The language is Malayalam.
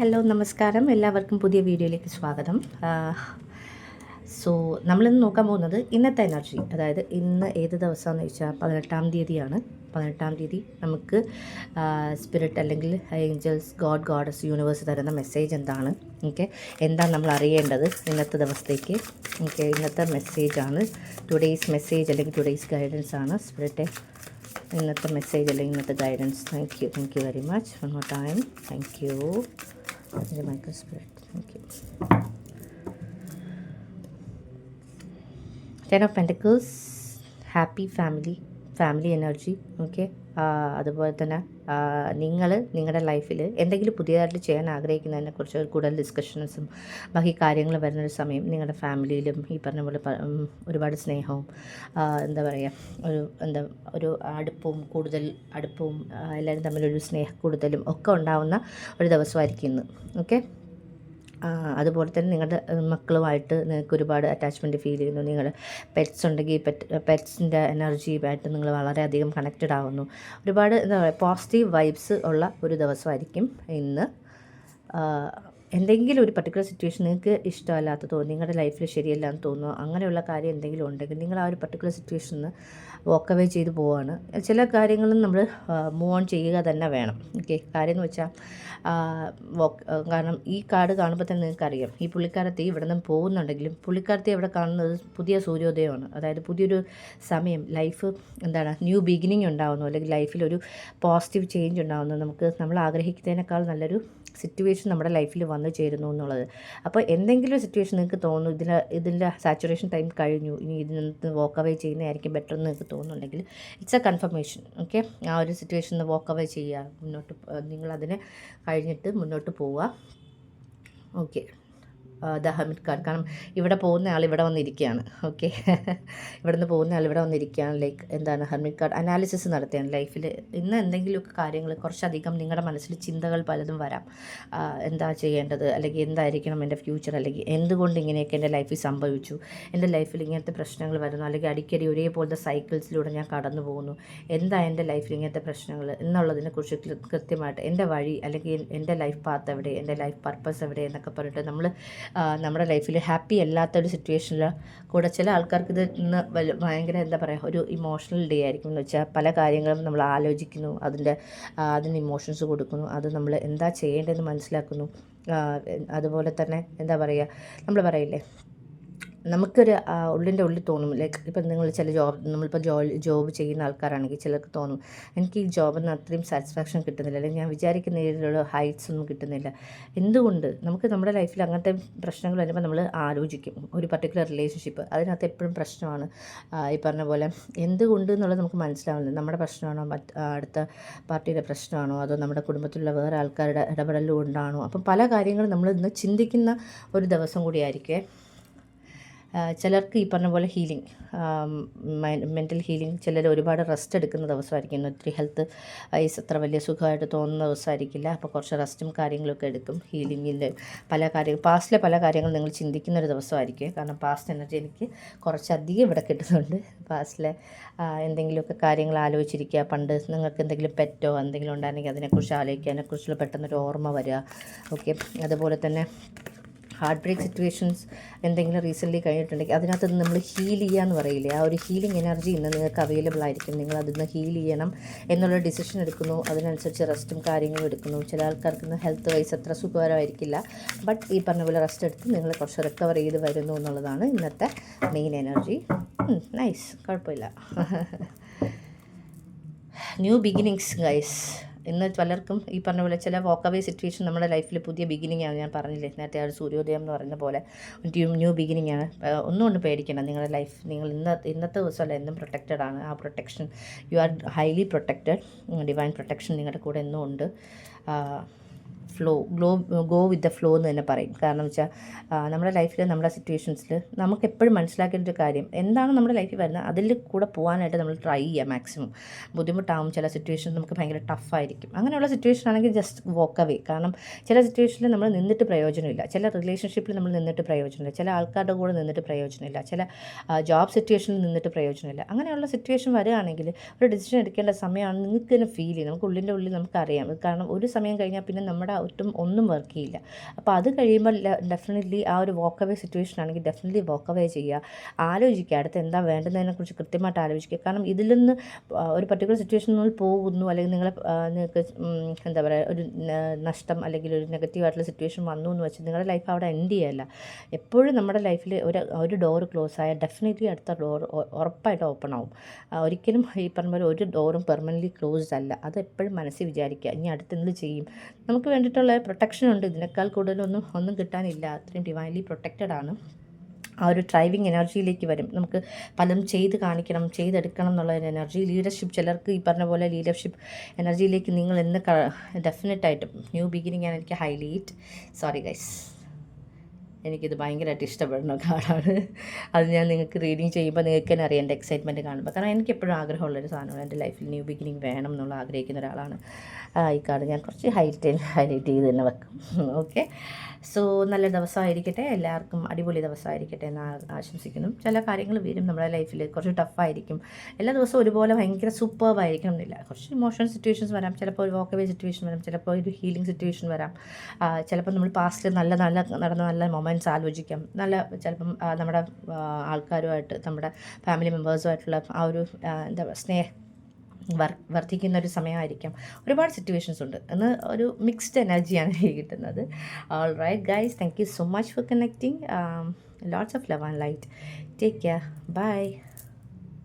ഹലോ നമസ്കാരം. എല്ലാവർക്കും പുതിയ വീഡിയോയിലേക്ക് സ്വാഗതം. സോ നമ്മളിന്ന് നോക്കാൻ പോകുന്നത് ഇന്നത്തെ എനർജി. അതായത് ഇന്ന് ഏത് ദിവസമാണെന്ന് വെച്ചാൽ പതിനെട്ടാം തീയതിയാണ്. പതിനെട്ടാം തീയതി നമുക്ക് സ്പിരിറ്റ് അല്ലെങ്കിൽ ഏഞ്ചൽസ് ഗോഡ് ഗോഡസ് യൂണിവേഴ്സ് തരുന്ന മെസ്സേജ് എന്താണ്? ഓക്കെ എന്താണ് നമ്മൾ അറിയേണ്ടത് ഇന്നത്തെ ദിവസത്തേക്ക്? ഓക്കെ ഇന്നത്തെ മെസ്സേജാണ് ടുഡേയ്സ് മെസ്സേജ് അല്ലെങ്കിൽ ടുഡേയ്സ് ഗൈഡൻസ് ആണ്. സ്പിരിറ്റ് ഇന്നത്തെ മെസ്സേജ് അല്ലെങ്കിൽ ഇന്നത്തെ guidance thank you thank you very much one more time thank you the micro spread. Thank you. Ten of Pentacles, happy family, family energy. Okay. അതുപോലെ തന്നെ നിങ്ങൾ നിങ്ങളുടെ ലൈഫിൽ എന്തെങ്കിലും പുതിയതായിട്ട് ചെയ്യാൻ ആഗ്രഹിക്കുന്നതിനെ കുറിച്ച് കൂടുതൽ ഡിസ്കഷൻസും ബാക്കി കാര്യങ്ങൾ വരുന്നൊരു സമയം നിങ്ങളുടെ ഫാമിലിയിലും ഈ പറഞ്ഞ പോലെ ഒരുപാട് സ്നേഹവും എന്താ പറയുക ഒരു എന്താ ഒരു അടുപ്പവും കൂടുതൽ അടുപ്പവും എല്ലാവരും തമ്മിലൊരു സ്നേഹ കൂടുതലും ഒക്കെ ഉണ്ടാവുന്ന ഒരു ദിവസമായിരിക്കും ഇന്ന്. ഓക്കെ അതുപോലെ തന്നെ നിങ്ങളുടെ മക്കളുമായിട്ട് നിങ്ങൾക്ക് ഒരുപാട് അറ്റാച്ച്മെന്റ് ഫീൽ ചെയ്യുന്നു. നിങ്ങൾ പെറ്റ്സ് ഉണ്ടെങ്കിൽ പെറ്റ് പെറ്റ്സിന്റെ എനർജിയുമായിട്ട് നിങ്ങൾ വളരെയധികം കണക്റ്റഡ് ആവുന്നു. ഒരുപാട് എന്താ പറയുക പോസിറ്റീവ് വൈബ്സ് ഉള്ള ഒരു ദിവസമായിരിക്കും ഇന്ന്. എന്തെങ്കിലും ഒരു പർട്ടിക്കുലർ സിറ്റുവേഷൻ നിങ്ങൾക്ക് ഇഷ്ടമല്ലാത്തതോ നിങ്ങളുടെ ലൈഫിൽ ശരിയല്ല എന്ന് തോന്നുന്നു അങ്ങനെയുള്ള കാര്യം എന്തെങ്കിലും ഉണ്ടെങ്കിൽ നിങ്ങൾ ആ ഒരു പർട്ടിക്കുലർ സിറ്റുവേഷനിൽ വോക്ക് അവേ ചെയ്ത് പോവാണ്. ചില കാര്യങ്ങളും നമ്മൾ മൂവ് ഓൺ ചെയ്യുക തന്നെ വേണം. ഓക്കെ കാര്യം എന്ന് വെച്ചാൽ കാരണം ഈ കാർഡ് കാണുമ്പോൾ തന്നെ നിങ്ങൾക്കറിയാം. ഈ പുള്ളിക്കാരത്തെ ഇവിടെ നിന്ന് പോകുന്നുണ്ടെങ്കിലും പുള്ളിക്കാരത്തെ ഇവിടെ കാണുന്നത് പുതിയ സൂര്യോദയമാണ്. അതായത് പുതിയൊരു സമയം ലൈഫ് എന്താണ് ന്യൂ ബിഗിനിങ് ഉണ്ടാവുന്നു. അല്ലെങ്കിൽ ലൈഫിലൊരു പോസിറ്റീവ് ചേഞ്ച് ഉണ്ടാവുന്നു. നമുക്ക് നമ്മൾ ആഗ്രഹിക്കുന്നതിനേക്കാൾ നല്ലൊരു സിറ്റുവേഷൻ നമ്മുടെ ലൈഫിൽ വന്നു ചേരുന്നു എന്നുള്ളത്. അപ്പോൾ എന്തെങ്കിലും സിറ്റുവേഷൻ നിങ്ങൾക്ക് തോന്നുന്നു ഇതിൽ ഇതിന്റെ സാച്ചുറേഷൻ ടൈം കഴിഞ്ഞു ഇനി നിന്ന് വോക്ക് അവേ ചെയ്യുന്നതായിരിക്കും ബെറ്റർ എന്ന് നിങ്ങൾക്ക് തോന്നുന്നുണ്ടെങ്കിൽ ഇറ്റ്സ് എ കൺഫർമേഷൻ ഓക്കെ ആ ഒരു സിറ്റുവേഷനിൽ വോക്ക് അവേ ചെയ്യുക മുന്നോട്ട് നിങ്ങളതിനെ കഴിഞ്ഞിട്ട് മുന്നോട്ട് പോവുക ഓക്കെ ദ ഹമിഡ് കാർഡ് കാരണം ഇവിടെ പോകുന്ന ആൾ ഇവിടെ വന്നിരിക്കുകയാണ്. ഓക്കെ ഇവിടെ നിന്ന് പോകുന്ന ആൾ ഇവിടെ വന്നിരിക്കുകയാണ്. ലൈക്ക് എന്താണ് ഹർമിത് കാർഡ് അനാലിസിസ് നടത്തുകയാണ്. ലൈഫിൽ ഇന്ന് എന്തെങ്കിലുമൊക്കെ കാര്യങ്ങൾ കുറച്ചധികം നിങ്ങളുടെ മനസ്സിൽ ചിന്തകൾ പലതും വരാം. എന്താ ചെയ്യേണ്ടത്? അല്ലെങ്കിൽ എന്തായിരിക്കണം എന്റെ ഫ്യൂച്ചർ അല്ലെങ്കിൽ എന്തുകൊണ്ട് ഇങ്ങനെയൊക്കെ എന്റെ ലൈഫിൽ സംഭവിച്ചു? എന്റെ ലൈഫിൽ ഇങ്ങനത്തെ പ്രശ്നങ്ങൾ വരുന്നു. അല്ലെങ്കിൽ അടിക്കടി ഒരേപോലത്തെ സൈക്കിൾസിലൂടെ ഞാൻ കടന്നു പോകുന്നു. എന്താ എന്റെ ലൈഫിൽ ഇങ്ങനത്തെ പ്രശ്നങ്ങൾ? എന്നുള്ളതിനെക്കുറിച്ച് കൃത്യമായിട്ട് എന്റെ വഴി അല്ലെങ്കിൽ എന്റെ ലൈഫ് പാത്ത് എവിടെ? എന്റെ ലൈഫ് പർപ്പസ് എവിടെ? എന്നൊക്കെ പറഞ്ഞിട്ട് നമ്മൾ നമ്മുടെ ലൈഫിൽ ഹാപ്പി അല്ലാത്തൊരു സിറ്റുവേഷനിൽ കൂടെ ചില ആൾക്കാർക്ക് ഇത് ഇന്ന് ഭയങ്കര എന്താ പറയുക ഒരു ഇമോഷണൽ ഡേ ആയിരിക്കും എന്ന് വെച്ചാൽ പല കാര്യങ്ങളും നമ്മൾ ആലോചിക്കുന്നു അതിന്റെ അതിന് ഇമോഷൻസ് കൊടുക്കുന്നു അത് നമ്മൾ എന്താ ചെയ്യേണ്ടതെന്ന് മനസ്സിലാക്കുന്നു അതുപോലെ തന്നെ എന്താ പറയുക നമ്മൾ പറയില്ലേ നമുക്കൊരു ഉള്ളിന്റെ ഉള്ളിൽ തോന്നും. ലൈക്ക് ഇപ്പം നിങ്ങൾ ചില ജോബ് നമ്മളിപ്പോൾ ജോ ജോബ് ചെയ്യുന്ന ആൾക്കാരാണെങ്കിൽ ചിലർക്ക് തോന്നും എനിക്ക് ഈ ജോബിൽ നിന്ന് അത്രയും സാറ്റിസ്ഫാക്ഷൻ കിട്ടുന്നില്ല. അല്ലെങ്കിൽ ഞാൻ വിചാരിക്കുന്ന രീതിയിലുള്ള ഹൈറ്റ്സ് ഒന്നും കിട്ടുന്നില്ല. എന്തുകൊണ്ട്? നമുക്ക് നമ്മുടെ ലൈഫിൽ അങ്ങനത്തെ പ്രശ്നങ്ങൾ വരുമ്പോൾ നമ്മൾ ആലോചിക്കും. ഒരു പർട്ടിക്കുലർ റിലേഷൻഷിപ്പ് അതിനകത്ത് എപ്പോഴും പ്രശ്നമാണ്. ഈ പറഞ്ഞ പോലെ എന്തുകൊണ്ട് എന്നുള്ളത് നമുക്ക് മനസ്സിലാവുന്നത് നമ്മുടെ പ്രശ്നമാണോ മറ്റ് അടുത്ത പാർട്ടിയുടെ പ്രശ്നമാണോ അതോ നമ്മുടെ കുടുംബത്തിലുള്ള വേറെ ആൾക്കാരുടെ ഇടപെടലുകൊണ്ടാണോ? അപ്പം പല കാര്യങ്ങളും നമ്മൾ ഇന്ന് ചിന്തിക്കുന്ന ഒരു ദിവസം കൂടിയായിരിക്കും ചിലർക്ക് ഈ പറഞ്ഞ പോലെ ഹീലിംഗ് മെന്റൽ ഹീലിംഗ് ചിലർ ഒരുപാട് റെസ്റ്റ് എടുക്കുന്ന ദിവസമായിരിക്കും. ഒത്തിരി ഹെൽത്ത് വൈസ് അത്ര വലിയ സുഖമായിട്ട് തോന്നുന്ന ദിവസമായിരിക്കില്ല. അപ്പോൾ കുറച്ച് റെസ്റ്റും കാര്യങ്ങളൊക്കെ എടുക്കും. ഹീലിങ്ങിന്റെ പല കാര്യങ്ങൾ പാസ്റ്റിലെ പല കാര്യങ്ങൾ നിങ്ങൾ ചിന്തിക്കുന്ന ഒരു ദിവസമായിരിക്കും. കാരണം പാസ്റ്റ് എനർജി എനിക്ക് കുറച്ചധികം ഇവിടെ കിട്ടുന്നുണ്ട്. പാസ്റ്റിലെ എന്തെങ്കിലുമൊക്കെ കാര്യങ്ങൾ ആലോചിച്ചിരിക്കുക. പണ്ട് നിങ്ങൾക്ക് എന്തെങ്കിലും പെറ്റോ എന്തെങ്കിലും ഉണ്ടായിരുന്നെങ്കിൽ അതിനെക്കുറിച്ച് ആലോചിക്കുക. അതിനെക്കുറിച്ചുള്ള പെട്ടെന്നൊരു ഓർമ്മ വരിക. ഓക്കെ അതുപോലെ തന്നെ ഹാർട്ട് ബ്രേക്ക് സിറ്റുവേഷൻസ് എന്തെങ്കിലും റീസെന്റ്ലി കഴിഞ്ഞിട്ടുണ്ടെങ്കിൽ അതിനകത്ത് നിന്ന് നമ്മൾ ഹീൽ ചെയ്യുക എന്ന് പറയില്ലേ? ആ ഒരു ഹീലിംഗ് എനർജി ഇന്ന് നിങ്ങൾക്ക് അവൈലബിൾ ആയിരിക്കും. നിങ്ങൾ അതിൽ നിന്ന് ഹീൽ ചെയ്യണം എന്നുള്ള ഡിസിഷൻ എടുക്കുന്നു. അതിനനുസരിച്ച് റെസ്റ്റും കാര്യങ്ങളും എടുക്കുന്നു. ചില ആൾക്കാർക്ക് ഹെൽത്ത് വൈസ് അത്ര സുഖകരമായിരിക്കില്ല. ബട്ട് ഈ പറഞ്ഞ പോലെ റെസ്റ്റ് എടുത്ത് നിങ്ങൾ കുറച്ച് റിക്കവർ ചെയ്ത് വരുന്നു എന്നുള്ളതാണ് ഇന്നത്തെ മെയിൻ എനർജി നൈസ് കുഴപ്പമില്ല. ന്യൂ ബിഗിനിങ്സ് ഗൈസ് ഇന്ന് പലർക്കും ഈ പറഞ്ഞ പോലെ ചില വോക്കവേ സിറ്റുവേഷൻ നമ്മുടെ ലൈഫിൽ പുതിയ ബിഗിനിങ് ആണ്. ഞാൻ പറഞ്ഞില്ലേ നേരത്തെ ആ ഒരു സൂര്യോദയം എന്ന് പറയുന്ന പോലെ ന്യൂ ബിഗിനിങ് ആണ്. ഒന്നുകൊണ്ട് ഒന്നും കൊണ്ട് പേടിക്കണം നിങ്ങളുടെ ലൈഫ് നിങ്ങൾ ഇന്ന ഇന്നത്തെ ദിവസമല്ല എന്നും പ്രൊട്ടക്റ്റഡ് ആണ്. ആ protection you are highly protected divine protection നിങ്ങളുടെ കൂടെ എന്നും ഉണ്ട്. Flow glow go with the flow എന്ന് തന്നെ പറയും. കാരണം വെച്ചാൽ നമ്മുടെ ലൈഫിൽ നമ്മുടെ സിറ്റുവേഷൻസിൽ നമുക്ക് എപ്പോഴും മനസ്സിലാക്കേണ്ട ഒരു കാര്യം എന്താണ് നമ്മുടെ ലൈഫിൽ വരുന്നത്? അതിൽ കൂടെ പോകാനായിട്ട് നമ്മൾ ട്രൈ ചെയ്യുക മാക്സിമം ബുദ്ധിമുട്ടാവും ചില സിറ്റുവേഷൻ നമുക്ക് ഭയങ്കര ടഫായിരിക്കും അങ്ങനെയുള്ള സിറ്റുവേഷൻ ആണെങ്കിൽ ജസ്റ്റ് വോക്ക് അവേ കാരണം ചില സിറ്റുവേഷനിൽ നമ്മൾ നിന്നിട്ട് പ്രയോജനമില്ല. ചില റിലേഷൻഷിപ്പിൽ നമ്മൾ നിന്നിട്ട് പ്രയോജനമില്ല. ചില ആൾക്കാരുടെ കൂടെ നിന്നിട്ട് പ്രയോജനമില്ല. ചില ജോബ് സിറ്റുവേഷനിൽ നിന്നിട്ട് പ്രയോജനമില്ല. അങ്ങനെയുള്ള സിറ്റുവേഷൻ വരികയാണെങ്കിൽ ഒരു ഡിസിഷൻ എടുക്കേണ്ട സമയമാണ് നിങ്ങൾക്ക് തന്നെ ഫീൽ ചെയ്യും നമുക്ക് ഉള്ളിന്റെ ഉള്ളിൽ നമുക്കറിയാം. കാരണം ഒരു സമയം കഴിഞ്ഞാൽ പിന്നെ നമ്മുടെ ഒട്ടും ഒന്നും വർക്ക് ചെയ്യില്ല. അപ്പോൾ അത് കഴിയുമ്പോൾ ഡെഫിനറ്റ്ലി ആ ഒരു വോക്ക് അവേ സിറ്റുവേഷൻ ആണെങ്കിൽ ഡെഫിനറ്റ്ലി വോക്ക് അവേ ചെയ്യുക. ആലോചിക്കുക അടുത്ത് എന്താ വേണ്ടതിനെക്കുറിച്ച് കൃത്യമായിട്ട് ആലോചിക്കുക. കാരണം ഇതിൽ നിന്ന് ഒരു പർട്ടിക്കുലർ സിറ്റുവേഷൻ സിറ്റുവേഷനിൽ പോകുന്നു അല്ലെങ്കിൽ നിങ്ങളെ നിങ്ങൾക്ക് എന്താ പറയുക ഒരു നഷ്ടം അല്ലെങ്കിൽ ഒരു നെഗറ്റീവായിട്ടുള്ള സിറ്റുവേഷൻ വന്നു എന്ന് വെച്ച് നിങ്ങളുടെ ലൈഫ് അവിടെ എൻഡ് ചെയ്യല്ല. എപ്പോഴും നമ്മുടെ ലൈഫിൽ ഒരു ഒരു ഡോർ ക്ലോസ് ആയാൽ ഡെഫിനറ്റ്ലി അടുത്ത ഡോർ ഉറപ്പായിട്ട് ഓപ്പൺ ആവും. ഒരിക്കലും ഈ പറഞ്ഞ പോലെ ഒരു ഡോറും പെർമനന്റ്ലി ക്ലോസ്ഡ് അല്ല. അത് എപ്പോഴും മനസ്സിൽ വിചാരിക്കുക. ഇനി അടുത്ത് എന്ത് ചെയ്യും? നമുക്ക് വേണ്ടിയിട്ടുള്ള പ്രൊട്ടക്ഷൻ ഉണ്ട്. ഇതിനേക്കാൾ കൂടുതലൊന്നും ഒന്നും കിട്ടാനില്ല. അത്രയും ഡിവൈൻലി പ്രൊട്ടക്റ്റഡ് ആണ്. ആ ഒരു ഡ്രൈവിംഗ് എനർജിയിലേക്ക് വരും. നമുക്ക് പലതും ചെയ്ത് കാണിക്കണം ചെയ്തെടുക്കണം എന്നുള്ള ഒരു എനർജി ലീഡർഷിപ്പ് ചിലർക്ക് ഈ പറഞ്ഞ പോലെ ലീഡർഷിപ്പ് എനർജിയിലേക്ക് നിങ്ങൾ എന്ന് ഡെഫിനറ്റായിട്ടും ന്യൂ ബിഗിനിങ് ആണ് എനിക്ക് ഹൈലൈറ്റ് സോറി ഗൈസ് എനിക്കിത് ഭയങ്കരമായിട്ട് ഇഷ്ടപ്പെടുന്ന കാർഡാണ് അത് ഞാൻ നിങ്ങൾക്ക് റീഡിങ് ചെയ്യുമ്പോൾ നിങ്ങൾക്ക് തന്നെ അറിയാം എന്റെ എക്സൈറ്റ്മെന്റ് കാണുമ്പോൾ കാരണം എനിക്ക് എപ്പോഴും ആഗ്രഹമുള്ളൊരു സാധനമാണ് എന്റെ ലൈഫിൽ ന്യൂ ബിഗിനിങ് വേണം എന്നുള്ള ആഗ്രഹിക്കുന്ന ഒരാളാണ്. ഈ കാർഡ് ഞാൻ കുറച്ച് ഹൈലൈറ്റ് ഹൈലൈറ്റ് ചെയ്ത് തന്നെ വെക്കും. ഓക്കെ സോ നല്ല ദിവസമായിരിക്കട്ടെ. എല്ലാവർക്കും അടിപൊളി ദിവസമായിരിക്കട്ടെ എന്ന് ആശംസിക്കുന്നു. ചില കാര്യങ്ങൾ വരും. നമ്മുടെ ലൈഫിൽ കുറച്ച് ടഫായിരിക്കും എല്ലാ ദിവസവും ഒരുപോലെ ഭയങ്കര സൂപ്പർവ് ആയിരിക്കണം എന്നില്ല. കുറച്ച് ഇമോഷണൽ സിറ്റുവേഷൻസ് വരാം. ചിലപ്പോൾ ഒരു വോക്കവേ സിറ്റുവേഷൻ വരാം. ചിലപ്പോൾ ഒരു ഹീലിംഗ് സിറ്റുവേഷൻ വരാം. ചിലപ്പോൾ നമ്മൾ പാസ്റ്റിൽ നല്ല നല്ല നടന്ന നല്ല മൊമെന്റ്സ് ആലോചിക്കാം. നല്ല ചിലപ്പം നമ്മുടെ ആൾക്കാരുമായിട്ട് നമ്മുടെ ഫാമിലി മെമ്പേഴ്സുമായിട്ടുള്ള ആ ഒരു എന്താ സ്നേഹ വർ വർദ്ധിക്കുന്ന ഒരു സമയമായിരിക്കാം. ഒരുപാട് സിറ്റുവേഷൻസ് ഉണ്ട്. എന്ന് ഒരു മിക്സ്ഡ് എനർജിയാണ് എനിക്ക് കിട്ടുന്നത്. All right guys thank you so much for connecting lots of love and light take care bye